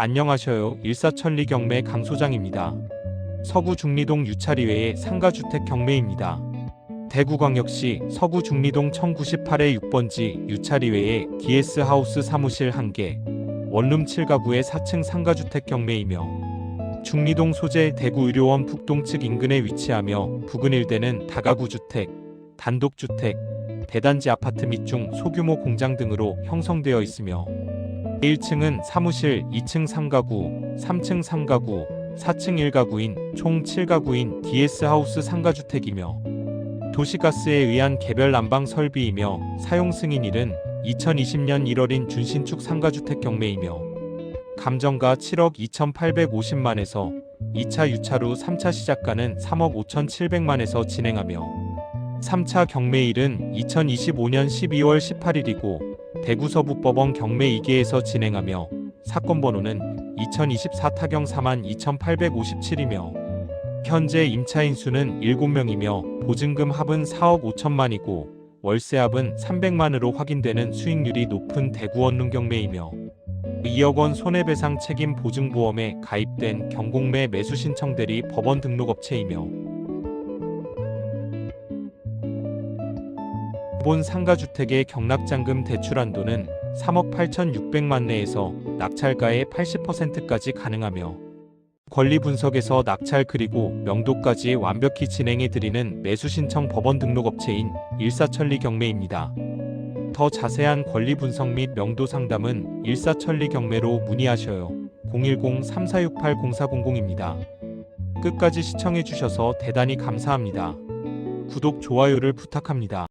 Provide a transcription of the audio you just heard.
안녕하셔요. 일사천리 경매 강 소장입니다. 서구 중리동 유차리외의 상가주택 경매입니다. 대구광역시 서구 중리동 1098의 6번지 유차리외의 GS하우스 사무실 1개, 원룸 7가구의 4층 상가주택 경매이며 중리동 소재 대구의료원 북동 측 인근에 위치하며 부근 일대는 다가구 주택, 단독주택, 대단지 아파트 및 중 소규모 공장 등으로 형성되어 있으며 1층은 사무실, 2층 3가구, 3층 3가구, 4층 1가구인 총 7가구인 DS하우스 상가주택이며 도시가스에 의한 개별 난방 설비이며 사용 승인일은 2020년 1월인 준신축 상가주택 경매이며 감정가 7억 2,850만에서 2차 유차로 3차 시작가는 3억 5,700만에서 진행하며 3차 경매일은 2025년 12월 18일이고 대구 서부법원 경매 2개에서 진행하며 사건 번호는 2024 타경 4만 2,857이며 현재 임차인 수는 7명이며 보증금 합은 4억 5천만이고 월세 합은 300만으로 확인되는 수익률이 높은 대구 원룸 경매이며 2억 원 손해배상 책임 보증보험에 가입된 경공매 매수 신청 대리 법원 등록 업체이며 본 상가주택의 경락잔금 대출 한도는 3억 8,600만 내에서 낙찰가의 80%까지 가능하며 권리 분석에서 낙찰 그리고 명도까지 완벽히 진행해 드리는 매수 신청 법원 등록업체인 일사천리 경매입니다. 더 자세한 권리 분석 및 명도 상담은 일사천리 경매로 문의하셔요. 010-3468-0400입니다. 끝까지 시청해 주셔서 대단히 감사합니다. 구독, 좋아요를 부탁합니다.